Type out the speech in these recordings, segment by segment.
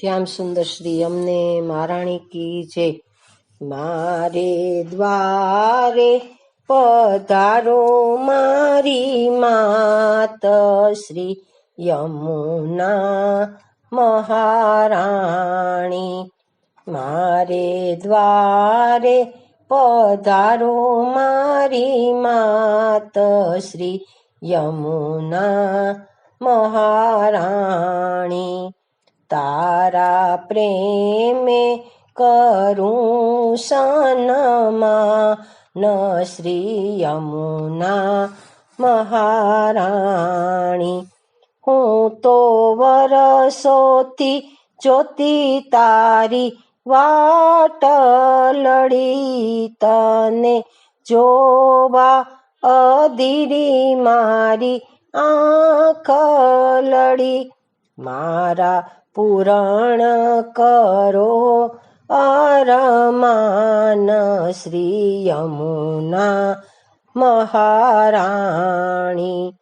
શ્યામ સુંદર શ્રી, અમને મહારાણી કી જય મારે દ્વારે પધારો મારી માત શ્રી, યમુના મહારાણી. મારે દ્વારે પધારો મારી માત શ્રી, યમુના મહારાણી. તારા પ્રેમે કરું સનમાં ન શ્રી યમુના મહારાણી. હું તો વરસોથી જોતી તારી વાટ લડી તને જોવા અધીરી મારી આંખ લડી. મારા પૂરણ કરો અરમાન શ્રી યમુના મહારાણી.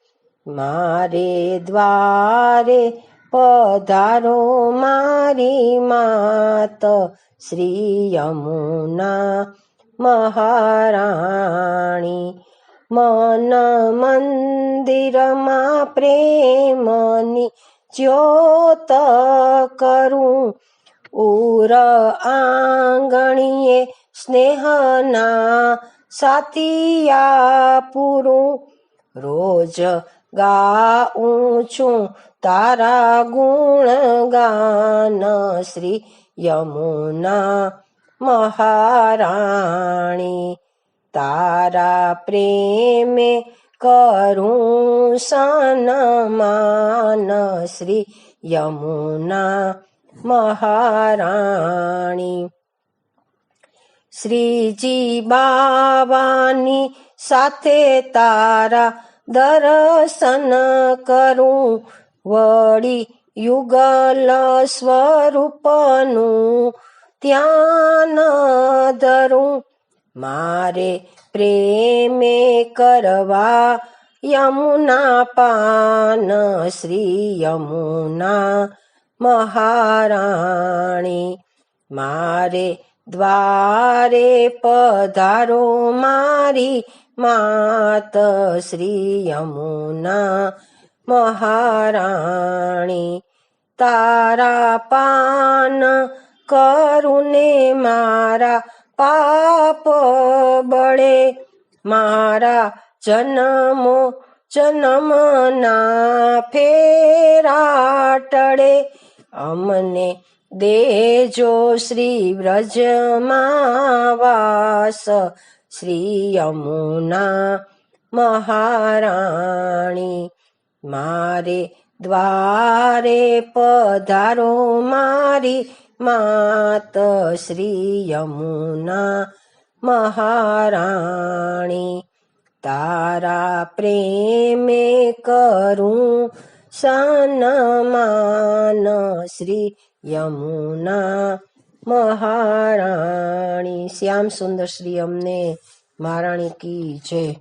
મારે દ્વારે પધારો, મારી માત શ્રી યમુના મહારાણી. મન મંદિરમાં પ્રેમની જ્યોત કરું. ઉર આંગણીએ સ્નેહના સાતિયા પૂરું. રોજ ગાઉં છું તારા ગુણ ગાન શ્રી યમુના મહારાણી. તારા પ્રેમે કરું સન્માન શ્રી યમુના મહારાણી. શ્રીજી બાવાની સાથે તારા દર્શન કરું. વળી યુગલ સ્વરૂપનું ત્યાં ધરું. મારે પ્રેમે કરવા યમુના પાન શ્રી યમુના મહારાણી મારે દ્વારે પધારો મારી માત શ્રી યમુના મહારાણી તારા પાન કરુને મારા પાપ બળે મારા જન્મો જન્મના ફેરા ટળે અમને દેજો શ્રી વ્રજમાં વાસ શ્રી યમુના મહારાણી, મારે દ્વારે પધારો મારી માત. શ્રી યમુના મહારાણી તારા પ્રેમે કરું સન્માન શ્રી યમુના મહારાણી. શ્યામ સુંદર શ્રી અમને મહારાણી કી જય.